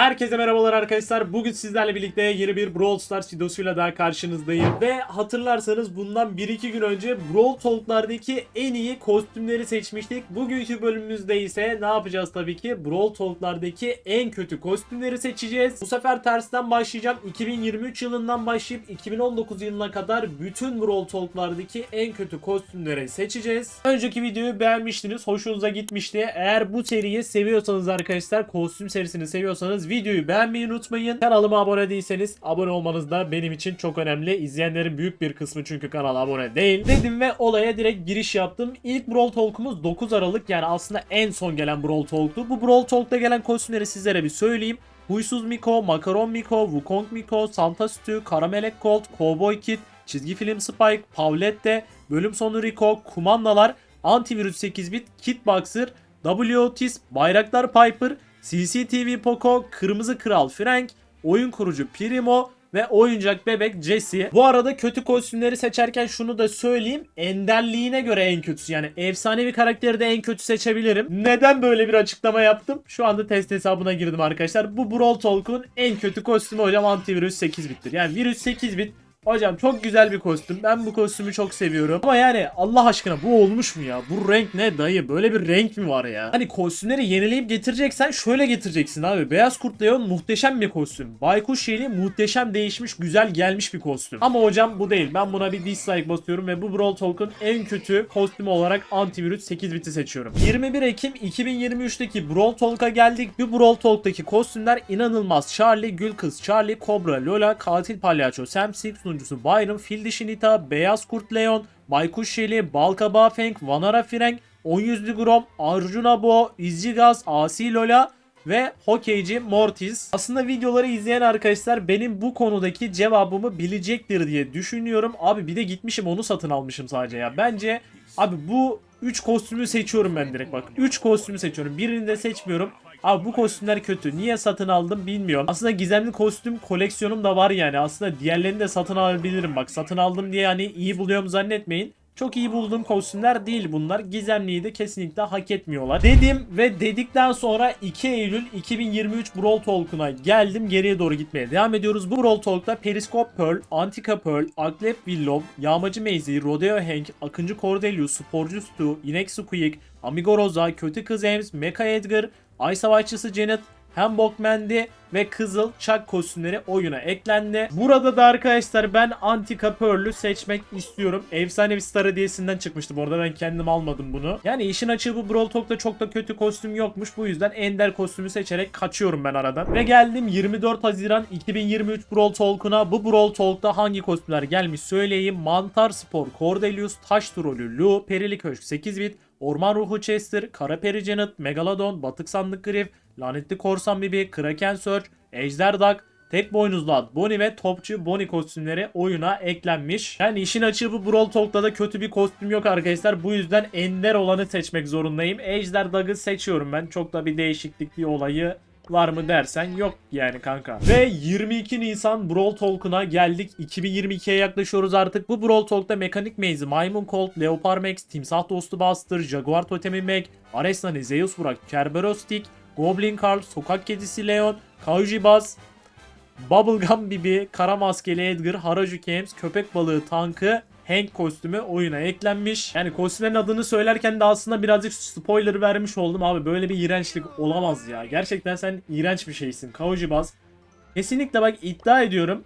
Herkese merhabalar arkadaşlar. Bugün sizlerle birlikte yeni bir Brawl Stars videosuyla daha karşınızdayım. Ve hatırlarsanız bundan 1-2 gün önce Brawl Talk'lardaki en iyi kostümleri seçmiştik. Bugünkü bölümümüzde ise ne yapacağız tabii ki? Brawl Talk'lardaki en kötü kostümleri seçeceğiz. Bu sefer tersten başlayacağım. 2023 yılından başlayıp 2019 yılına kadar bütün Brawl Talk'lardaki en kötü kostümleri seçeceğiz. Önceki videoyu beğenmiştiniz. Hoşunuza gitmişti. Eğer bu seriyi seviyorsanız arkadaşlar kostüm serisini seviyorsanız videoyu beğenmeyi unutmayın. Kanalıma abone değilseniz abone olmanız da benim için çok önemli. İzleyenlerin büyük bir kısmı çünkü kanala abone değil. Dedim ve olaya direkt giriş yaptım. İlk Brawl Talk'umuz 9 Aralık yani aslında en son gelen Brawl Talk'tu. Bu Brawl Talk'ta gelen kostümleri sizlere bir söyleyeyim. Huysuz Miko, Makaron Miko, Wukong Miko, Santa Stu, Karamelek Colt, Cowboy Kid, Çizgi Film Spike, Pavlette, Bölüm Sonu Rico, Kumandalar, Antivirüs 8 bit, Kitboxer, W Otis, Bayraktar Piper, CCTV Poco, Kırmızı Kral Frank, oyun kurucu Primo ve oyuncak bebek Jesse. Bu arada kötü kostümleri seçerken şunu da söyleyeyim. Enderliğine göre en kötüsü. Yani efsanevi karakteri de en kötü seçebilirim. Neden böyle bir açıklama yaptım? Şu anda test hesabına girdim arkadaşlar. Bu Brawl Talk'un en kötü kostümü hocam antivirüs 8 bittir. Yani virüs 8 bit Hocam çok güzel bir kostüm. Ben bu kostümü çok seviyorum. Ama yani Allah aşkına bu olmuş mu ya? Bu renk ne dayı? Böyle bir renk mi var ya? Hani kostümleri yenileyip getireceksen şöyle getireceksin abi. Beyaz Kurt Leon muhteşem bir kostüm. Baykuş Yeli muhteşem değişmiş, güzel gelmiş bir kostüm. Ama hocam bu değil. Ben buna bir dislike basıyorum ve bu Brawl Talk'un en kötü kostümü olarak antivirüs 8 biti seçiyorum. 21 Ekim 2023'teki Brawl Talk'a geldik. Bu Brawl Talk'taki kostümler inanılmaz. Charlie, Gül Kız, Charlie, Cobra, Lola, Katil Palyaço, Sam Six, sunucusu Byron, Fil Dişi Nita, Beyaz Kurt Leon, Baykuş Şeli, Balkabağı Feng, Vanara Frank, 10 yüzlü Grom, Arjuna Bo, İzci Gaz, Asi Lola ve hokeyci Mortis. Aslında videoları izleyen arkadaşlar benim bu konudaki cevabımı bilecektir diye düşünüyorum. Abi bir de gitmişim onu satın almışım sadece ya. Bence abi bu 3 kostümü seçiyorum ben direkt bak. 3 kostümü seçiyorum. Birini de seçmiyorum. Abi bu kostümler kötü. Niye satın aldım bilmiyorum. Aslında gizemli kostüm koleksiyonum da var yani. Aslında diğerlerini de satın alabilirim. Bak satın aldım diye hani iyi buluyorum zannetmeyin. Çok iyi bulduğum kostümler değil bunlar. Gizemliyi de kesinlikle hak etmiyorlar. Dedim ve dedikten sonra 2 Eylül 2023 Brawl Talk'una geldim. Geriye doğru gitmeye devam ediyoruz. Bu Brawl Talk'ta Periskop Pearl, Antika Pearl, Aklep Willow, Yağmacı Maisie, Rodeo Hank, Akıncı Cordelius, Sporcu Stu, İnek Squeak, Amigo Rosa, Kötü Kız Ems, Mecha Edgar, Ay Savaşçısı Janet, Hambok Mandy ve Kızıl Çak kostümleri oyuna eklendi. Burada da arkadaşlar ben Antika Pearl'ü seçmek istiyorum. Efsanevi Star hediyesinden çıkmıştı bu arada ben kendim almadım bunu. Yani işin açığı bu Brawl Talk'ta çok da kötü kostüm yokmuş. Bu yüzden Ender kostümü seçerek kaçıyorum ben aradan. Ve geldim 24 Haziran 2023 Brawl Talk'una. Bu Brawl Talk'ta hangi kostümler gelmiş söyleyeyim. Mantar Spor, Cordelius, Taş Trolü, Lu, Perili Köşk 8 bit, Orman Ruhu Chester, Kara Peri Janet, Megalodon, Batık Sandık Griff, Lanetli Korsan Bibi, Kraken Search, Ejder Duck, Tek boynuzlu at Bonnie ve topçu Bonnie kostümleri oyuna eklenmiş. Yani işin açığı bu Brawl Talk'ta da kötü bir kostüm yok arkadaşlar. Bu yüzden ender olanı seçmek zorundayım. Ejder Duck'ı seçiyorum ben. Çok da bir değişiklik bir olayı var mı dersen yok yani kanka. Ve 22 Nisan Brawl Talk'una geldik. 2022'ye yaklaşıyoruz artık. Bu Brawl Talk'ta Mekanik Maze, Maymun Colt, Leopard Max, Timsah Dostu Buster, Jaguar Totemi Mac, Ares Zeus Burak, Kerberos Stick, Goblin Carl, Sokak Kedisi Leon, Kauji Buzz, Bubblegum Bibi, Kara Maskeli Edgar, Haraju Games, Köpek Balığı Tankı, Hank kostümü oyuna eklenmiş. Yani kostümlerin adını söylerken de aslında birazcık spoiler vermiş oldum abi. Böyle bir iğrençlik olamaz ya. Gerçekten sen iğrenç bir şeysin. Kauji Baz. Kesinlikle bak iddia ediyorum.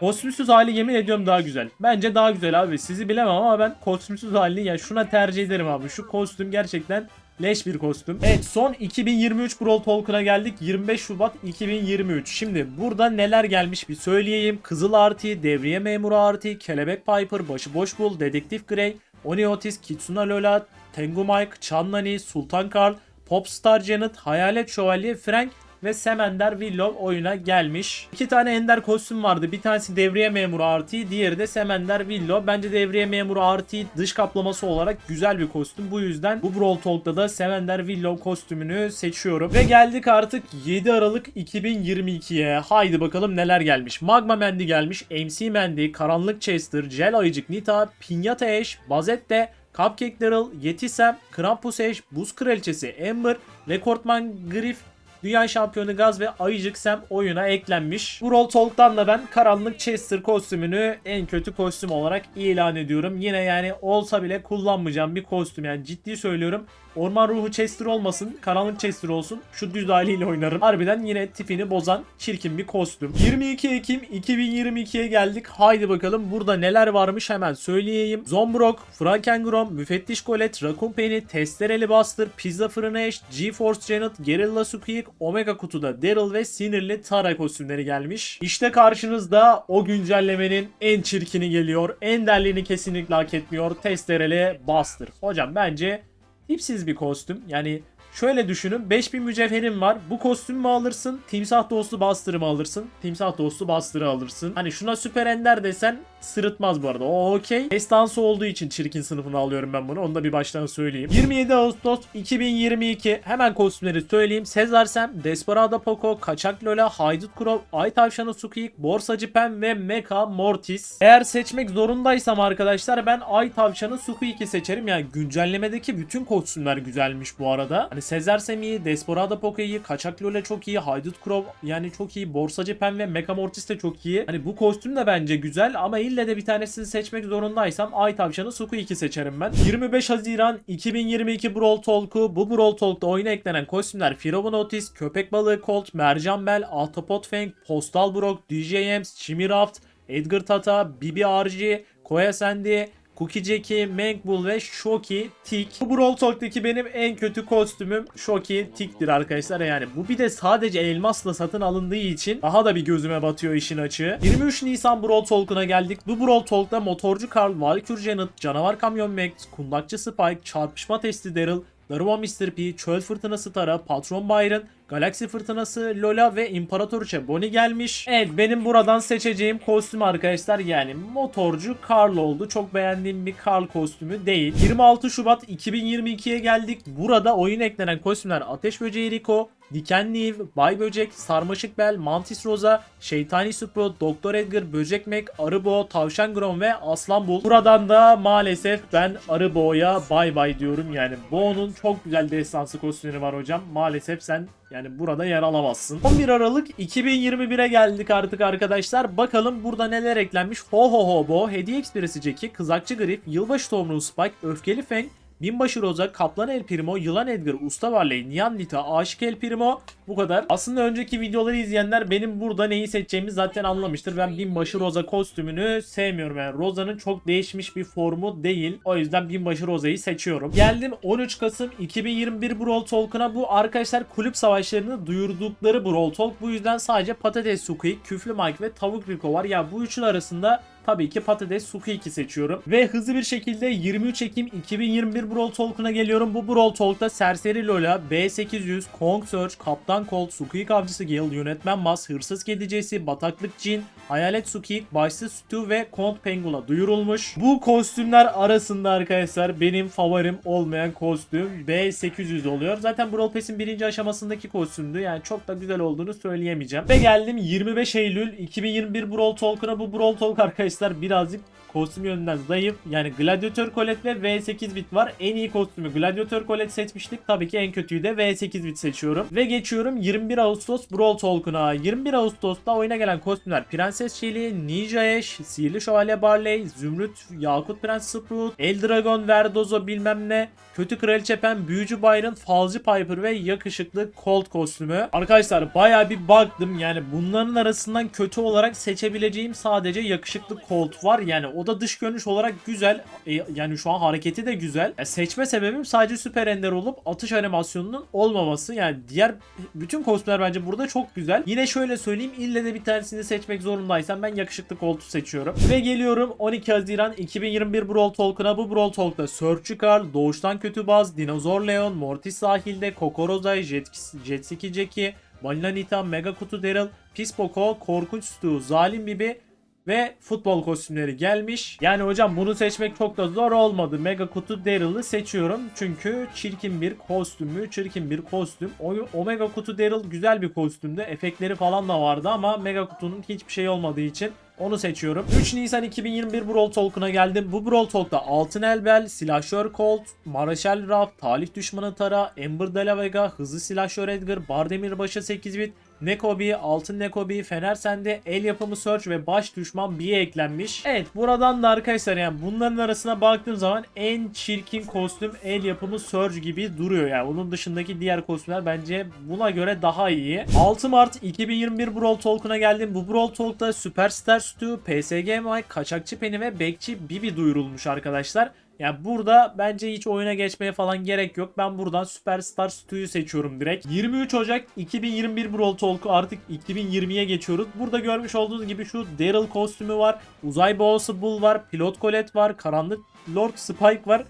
Kostümsüz hali yemin ediyorum daha güzel. Bence daha güzel abi. Sizi bilemem ama ben kostümsüz halini ya şuna tercih ederim abi. Şu kostüm gerçekten leş bir kostüm. Evet son 2023 Brawl Talk'una geldik. 25 Şubat 2023. Şimdi burada neler gelmiş bir söyleyeyim. Kızıl Arti, Devriye Memuru Arti, Kelebek Piper, Başıboş Bul, Dedektif Grey, Oni Otis, Kitsuna Lola, Tengu Mike, Chanlani, Sultan Karl, Popstar Janet, Hayalet Şövalye, Frank ve Semender Willow oyuna gelmiş. İki tane ender kostüm vardı. Bir tanesi devriye memuru artı, diğeri de Semender Willow. Bence devriye memuru artı dış kaplaması olarak güzel bir kostüm. Bu yüzden bu Brawl Talk'ta da Semender Willow kostümünü seçiyorum. Ve geldik artık 7 Aralık 2022'ye. Haydi bakalım neler gelmiş. Magma Mandy gelmiş, MC Mandy, Karanlık Chester, Gel Ayıcık Nita, Pinyata Ash, Bazette, Cupcake Daryl, Yeti Sam, Krampus Ash, Buz Kraliçesi Amber, Rekortman Griff, Dünya Şampiyonu Gaz ve Ayıcık Sam oyuna eklenmiş. Brawl Talk'tan da ben Karanlık Chester kostümünü en kötü kostüm olarak ilan ediyorum. Yine yani olsa bile kullanmayacağım bir kostüm yani ciddi söylüyorum. Orman ruhu Chester olmasın, karanlık Chester olsun. Şu düz haliyle oynarım. Harbiden yine tipini bozan çirkin bir kostüm. 22 Ekim 2022'ye geldik. Haydi bakalım burada neler varmış hemen söyleyeyim. Zombrock, Frankengrom, Müfettiş Colette, Raccoon Penny, Testereli Buster, Pizza Fırını Ash, GeForce Janet, Guerrilla Squeak, Omega kutuda Daryl ve sinirli Tara kostümleri gelmiş. İşte karşınızda o güncellemenin en çirkini geliyor. En derliğini kesinlikle hak etmiyor. Testereli Buster. Hocam bence tipsiz bir kostüm. Yani şöyle düşünün 5000 mücevherin var. Bu kostümü mü alırsın? Timsah dostu Buster'ı mı alırsın? Timsah dostu Buster'ı alırsın. Hani şuna süper ender desen sırıtmaz bu arada. O okey. Destansı olduğu için çirkin sınıfına alıyorum ben bunu. Onu da bir baştan söyleyeyim. 27 Ağustos 2022. Hemen kostümleri söyleyeyim. Sezar Sam, Desperado Poco, Kaçak Lola, Haydut Krov, Ay Tavşanı Sukiyik, Borsacı Pen ve Mecha Mortis. Eğer seçmek zorundaysam arkadaşlar ben Ay Tavşanı Sukiyik'i seçerim. Yani güncellemedeki bütün kostümler güzelmiş bu arada. Hani Sezar Sam iyi, Desperado Poco iyi, Kaçak Lola çok iyi, Haydut Krov yani çok iyi, Borsacı Pen ve Mecha Mortis de çok iyi. Hani bu kostüm de bence güzel ama ille de bir tanesini seçmek zorundaysam Ay Tavşanı Sukiyik'i seçerim ben. 25 Haziran 2022 Brawl Talk'u bu Brawl Talk'ta oyuna eklenen kostümler Firavun Otis, Köpek Balığı Colt, Mercan Bell, Ahtapot Fang, Postal Brock, DJ Ems, Jimmy Raft, Edgar Tata, Bibi RG, Koya Sandy, Cookie Jackie, Mankbull ve Shoki Tik. Bu Brawl Talk'taki benim en kötü kostümüm Shoki Tik'tir arkadaşlar. Yani bu bir de sadece elmasla satın alındığı için daha da bir gözüme batıyor işin açığı. 23 Nisan Brawl Talk'una geldik. Bu Brawl Talk'ta motorcu Carl, Valkyrie Janet, canavar kamyon Max, kundakçı Spike, çarpışma testi Daryl, Daruma Mr. P, Çöl Fırtınası Tara, Patron Byron, Galaksi Fırtınası Lola ve İmparatoriçe Bonnie gelmiş. Evet benim buradan seçeceğim kostüm arkadaşlar yani motorcu Carl oldu. Çok beğendiğim bir Carl kostümü değil. 26 Şubat 2022'ye geldik. Burada oyun eklenen kostümler Ateş Böceği Rico, Dikenli Eve, Bay Böcek, Sarmaşık Bel, Mantis Rosa, Şeytani Sprout, Doktor Edgar, Böcek Mac, Arıbo, Tavşan Grom ve Aslan Bull. Buradan da maalesef ben Arıbo'ya bay bay diyorum yani. Bo'nun çok güzel destansı kostümleri var hocam. Maalesef sen yani burada yer alamazsın. 11 Aralık 2021'e geldik artık arkadaşlar. Bakalım burada neler eklenmiş. Ho ho ho bo, Hediye Ekspresi Jackie, Kızakçı Grif, Yılbaşı Tomruğu Spike, Öfkeli Feng, Binbaşı Roza, Kaplan El Primo, Yılan Edgar, Usta Varley, Nihan Nita, Aşık El Primo bu kadar. Aslında önceki videoları izleyenler benim burada neyi seçeceğimi zaten anlamıştır. Ben Binbaşı Roza kostümünü sevmiyorum yani. Roza'nın çok değişmiş bir formu değil. O yüzden Binbaşı Roza'yı seçiyorum. Geldim 13 Kasım 2021 Brawl Talk'una. Bu arkadaşlar kulüp savaşlarını duyurdukları Brawl Talk. Bu yüzden sadece Patates Suki, Küflü Mike ve Tavuk Rico var. Ya bu üçün arasında tabii ki patates Sukiyiki seçiyorum. Ve hızlı bir şekilde 23 Ekim 2021 Brawl Talk'una geliyorum. Bu Brawl Talk'ta Serseri Lola, B800, Kong Search, Kaptan Colt, Sukiyik Avcısı Gale, Yönetmen Mas, Hırsız Kedicesi, Bataklık Cin, Hayalet Sukiyik, Başsız Stu ve Kont Pengula duyurulmuş. Bu kostümler arasında arkadaşlar benim favorim olmayan kostüm B800 oluyor. Zaten Brawl Pass'in birinci aşamasındaki kostümdü. Yani çok da güzel olduğunu söyleyemeyeceğim. Ve geldim 25 Eylül 2021 Brawl Talk'una. Bu Brawl Talk arkadaşlar birazcık kostüm yönünden zayıf. Yani Gladiator Colette ve V8 bit var. En iyi kostümü Gladiator Colette seçmiştik. Tabii ki en kötüyü de V8 bit seçiyorum. Ve geçiyorum 21 Ağustos Brawl Talk'una. 21 Ağustos'ta oyuna gelen kostümler Prenses Shelly, Ninja Ash, Sihirli Şövalye Barley, Zümrüt, Yakut Prens Sprout, El Dragon, Verdozo bilmem ne, Kötü Kraliçe Pen, Büyücü Byron, Falcı Piper ve yakışıklı Colt kostümü. Arkadaşlar baya bir baktım yani bunların arasından kötü olarak seçebileceğim sadece yakışıklı Colt var. Yani o da dış görünüş olarak güzel. E, yani şu an hareketi de güzel. E, seçme sebebim sadece süper ender olup atış animasyonunun olmaması. Yani diğer bütün kostümler bence burada çok güzel. Yine şöyle söyleyeyim ille de bir tanesini seçmek zorundaysam ben yakışıklı Colt'u seçiyorum. Ve geliyorum 12 Haziran 2021 Brawl Talk'una. Bu Brawl Talk'ta Search Carl, Doğuştan Kötü Baz, Dinozor Leon, Mortis Sahilde, Kokorozay, Jet, Jetski Jackie, Vanilla Nita, Mega Kutu Daryl, Pis Poco, Korkunç Stu, Zalim Bibi, ve futbol kostümleri gelmiş. Yani hocam bunu seçmek çok da zor olmadı. Mega kutu Daryl'ı seçiyorum. Çünkü çirkin bir kostümü, çirkin bir kostüm. O, o Mega kutu Daryl güzel bir kostümdü. Efektleri falan da vardı ama Mega kutunun hiçbir şey olmadığı için onu seçiyorum. 3 Nisan 2021 Brawl Talk'una geldim. Bu Brawl Talk'ta Altın Elbel, Silahşör Colt, Maraşel Raf, Talih Düşmanı Tara, Ember de la Vega, Hızlı Silahşör Edgar, Bardemirbaşı 8 bit, Nekobi, Altın Nekobi, Fener Sende, El Yapımı Search ve Baş Düşman B'ye eklenmiş. Evet buradan da arkadaşlar yani bunların arasına baktığım zaman en çirkin kostüm El Yapımı Surge gibi duruyor yani. Onun dışındaki diğer kostümler bence buna göre daha iyi. 6 Mart 2021 Brawl Talk'una geldim. Bu Brawl Talk'ta Superstar Stu, PSG Mike, Kaçakçı Penny ve Bekçi Bibi duyurulmuş arkadaşlar. Yani burada bence hiç oyuna geçmeye falan gerek yok. Ben buradan Superstar Stu'yu seçiyorum direkt. 23 Ocak 2021 Brawl Talk'u artık 2020'ye geçiyoruz. Burada görmüş olduğunuz gibi şu Daryl kostümü var. Uzay boğası Bull var. Pilot Colette var. Karanlık Lord Spike var.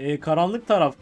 Ee, karanlık taraf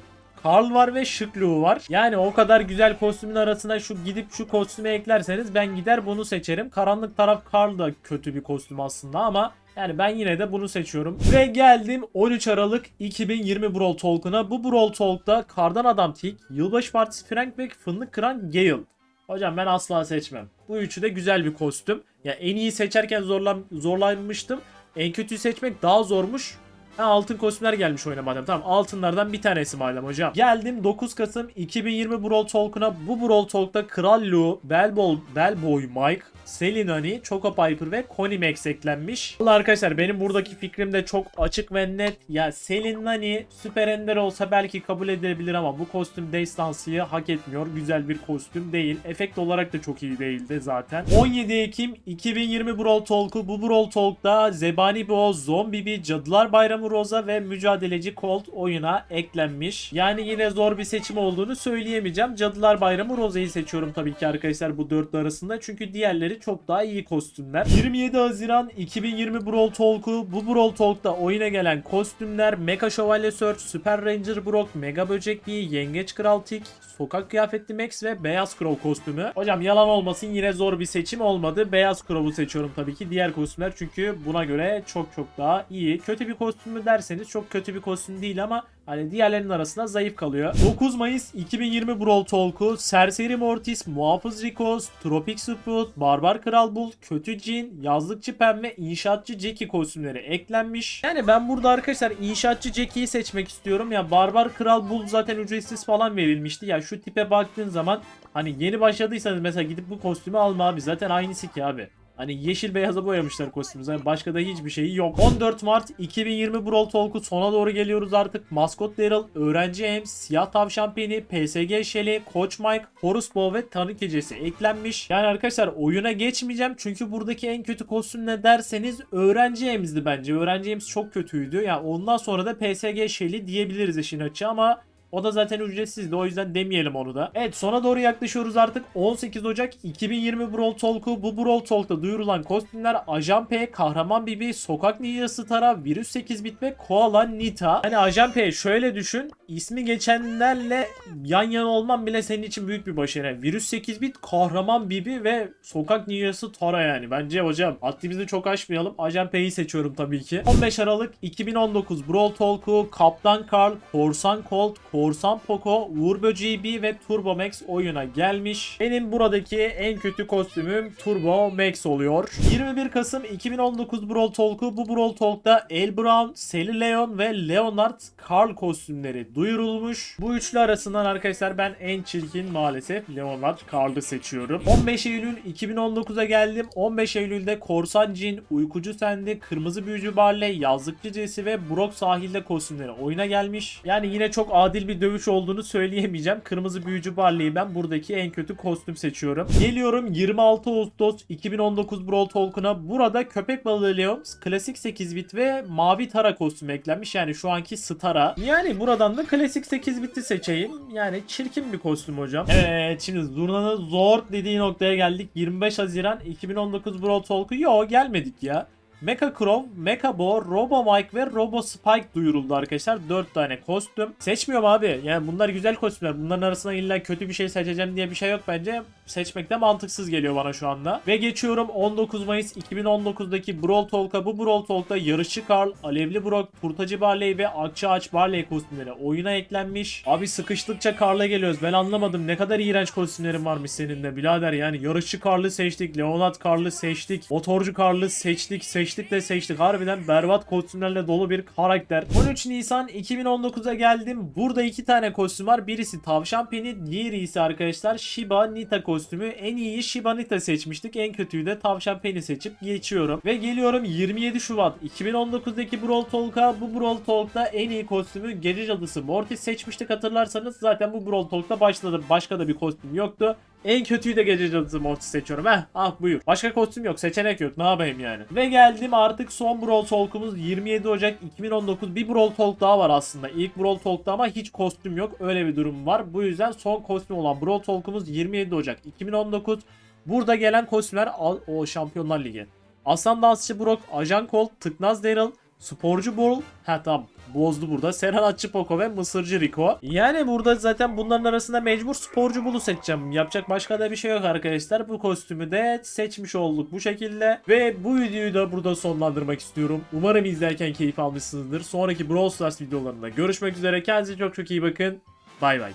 Karl var ve Şıkluğu var. Yani o kadar güzel kostümün arasına şu gidip şu kostümü eklerseniz ben gider bunu seçerim. Karanlık taraf Karl da kötü bir kostüm aslında ama yani ben yine de bunu seçiyorum. Ve geldim 13 Aralık 2020 Brawl Talk'una. Bu Brawl Talk'ta Kardan Adam Tik, Yılbaşı Partisi Frank ve Fındık Kıran Gale. Hocam ben asla seçmem. Bu üçü de güzel bir kostüm. Ya en iyi seçerken zorlan zorlanmıştım. En kötüyü seçmek daha zormuş. Ha, altın kostümler gelmiş oyuna madem. Tamam altınlardan bir tanesi madem hocam. Geldim 9 Kasım 2020 Brawl Talk'una. Bu Brawl Talk'ta Kral Lu, Bellboy, Bellboy Mike, Selinani, Choco Piper ve Connie Max eklenmiş. Valla arkadaşlar benim buradaki fikrim de çok açık ve net. Ya Selinani Süper Ender olsa belki kabul edilebilir ama bu kostüm Destansı'yı hak etmiyor. Güzel bir kostüm değil. Efekt olarak da çok iyi değildi zaten. 17 Ekim 2020 Brawl Talk'u. Bu Brawl Talk'ta Zebani Bo, Zombie bir Cadılar Bayramı Rosa ve Mücadeleci Colt oyuna eklenmiş. Yani yine zor bir seçim olduğunu söyleyemeyeceğim. Cadılar Bayramı Rosa'yı seçiyorum tabii ki arkadaşlar bu dörtlü arasında. Çünkü diğerleri çok daha iyi kostümler. 27 Haziran 2020 Brawl Talk'u. Bu Brawl Talk'ta oyuna gelen kostümler Mecha Şövalye Search, Super Ranger Brock, Mega Böcek Bee, Yengeç Kral Tik, Sokak Kıyafetli Max ve Beyaz Crow kostümü. Hocam yalan olmasın yine zor bir seçim olmadı. Beyaz Crow'u seçiyorum tabii ki diğer kostümler çünkü buna göre çok çok daha iyi. Kötü bir kostüm mü derseniz çok kötü bir kostüm değil ama Hani diğerlerinin arasında zayıf kalıyor. 9 Mayıs 2020 Brawl Talk'u Serseri Mortis, Muhafız Rikos, Tropik Sprout, Barbar Kral Bull, Kötü Cin, Yazlıkçı Pem ve İnşaatçı Jackie kostümleri eklenmiş. Yani ben burada arkadaşlar İnşaatçı Jackie'yi seçmek istiyorum. Ya Barbar Kral Bull zaten ücretsiz falan verilmişti. Ya şu tipe baktığın zaman hani yeni başladıysanız mesela gidip bu kostümü alma abi. Zaten aynısı ki abi. Hani yeşil beyaza boyamışlar kostümü. Zaten başka da hiçbir şeyi yok. 14 Mart 2020 Brawl Talk'u sona doğru geliyoruz artık. Maskot Daryl, Öğrenci Ems, Siyah Tavşan Penny, PSG Shelly, Coach Mike, Horus Bow ve Tanrı Gecesi eklenmiş. Yani arkadaşlar oyuna geçmeyeceğim. Çünkü buradaki en kötü kostüm ne derseniz Öğrenci Ems'di bence. Öğrenci Ems çok kötüydü. Yani ondan sonra da PSG Shelly diyebiliriz işin açığı ama o da zaten ücretsizdi o yüzden demeyelim onu da. Evet sona doğru yaklaşıyoruz artık. 18 Ocak 2020 Brawl Talk'u. Bu Brawl Talk'ta duyurulan kostümler Ajan P, Kahraman Bibi, Sokak Ninjası Tara, Virüs 8 bit ve Koala Nita. Hani Ajan P şöyle düşün. ismi geçenlerle yan yana olman bile senin için büyük bir başarı. Virüs 8 bit, Kahraman Bibi ve Sokak Ninjası Tara yani. Bence hocam haddimizi çok aşmayalım. Ajan P'yi seçiyorum tabii ki. 15 Aralık 2019 Brawl Talk'u Kaptan Karl, Korsan Colt, Korsan Poco, Uğur Böceği B ve Turbo Max oyuna gelmiş. Benim buradaki en kötü kostümüm Turbo Max oluyor. 21 Kasım 2019 Brawl Talk'u. Bu Brawl Talk'ta El Brown, Sally Leon ve Leonard Carl kostümleri duyurulmuş. Bu üçlü arasından arkadaşlar ben en çirkin maalesef Leonard Carl'ı seçiyorum. 15 Eylül 2019'a geldim. 15 Eylül'de Korsan Jin, Uykucu Sendi, Kırmızı Büyücü Barley, Yazlıkçı Jesse ve Brock sahilde kostümleri oyuna gelmiş. Yani yine çok adil bir dövüş olduğunu söyleyemeyeceğim. Kırmızı Büyücü Barley'i ben buradaki en kötü kostüm seçiyorum. Geliyorum 26 Ağustos 2019 Brawl Talk'una. Burada köpek balığı Leon, klasik 8 bit ve mavi Tara kostümü eklenmiş. Yani şu anki Stara. Yani buradan da klasik 8 biti seçeyim. Yani çirkin bir kostüm hocam. Evet şimdi Zurna'nın zor dediği noktaya geldik. 25 Haziran 2019 Brawl Talk'u. Yo gelmedik ya. Mecha Crow, Mecha Bo, Robo Mike ve Robo Spike duyuruldu arkadaşlar. 4 tane kostüm. Seçmiyorum abi. Yani bunlar güzel kostümler. Bunların arasında illa kötü bir şey seçeceğim diye bir şey yok bence. Seçmek de mantıksız geliyor bana şu anda. Ve geçiyorum 19 Mayıs 2019'daki Brawl Talk'a. Bu Brawl Talk'ta yarışçı Carl, Alevli Brock, Turtacı Barley ve Akça Ağaç Barley kostümleri oyuna eklenmiş. Abi sıkıştıkça Carl'a geliyoruz. Ben anlamadım. Ne kadar iğrenç kostümlerin varmış senin de birader. Yani yarışçı Carl'ı seçtik. Leonard Carl'ı seçtik. Motorcu Carl'ı seçtik. Seçtik de seçtik. Harbiden berbat kostümlerle dolu bir karakter. 13 Nisan 2019'a geldim. Burada iki tane kostüm var. Birisi Tavşan Penny. Diğeri ise arkadaşlar Shiba Nita kostümü. En iyi Shiba Nita seçmiştik. En kötüyü de Tavşan Penny seçip geçiyorum. Ve geliyorum 27 Şubat 2019'daki Brawl Talk'a. Bu Brawl Talk'ta en iyi kostümü Gece Cadısı Mortis seçmiştik hatırlarsanız. Zaten bu Brawl Talk'ta başladı. Başka da bir kostüm yoktu. En kötüyü de gece cadısı Mortis seçiyorum. Heh ah buyur. Başka kostüm yok. Seçenek yok. Ne yapayım yani. Ve geldim artık son Brawl Talk'umuz 27 Ocak 2019. Bir Brawl Talk daha var aslında. İlk Brawl Talk'ta ama hiç kostüm yok. Öyle bir durum var. Bu yüzden son kostüm olan Brawl Talk'umuz 27 Ocak 2019. Burada gelen kostümler al- o Şampiyonlar Ligi. Aslan Dansçı Brock, Ajan Colt, Tıknaz Daryl, Sporcu Bull, ha tamam bozdu burada. Serhanatçı Poco ve Mısırcı Rico. Yani burada zaten bunların arasında mecbur sporcu Bull'u seçeceğim. Yapacak başka da bir şey yok arkadaşlar. Bu kostümü de seçmiş olduk bu şekilde. Ve bu videoyu da burada sonlandırmak istiyorum. Umarım izlerken keyif almışsınızdır. Sonraki Brawl Stars videolarında görüşmek üzere. Kendinize çok çok iyi bakın. Bay bay.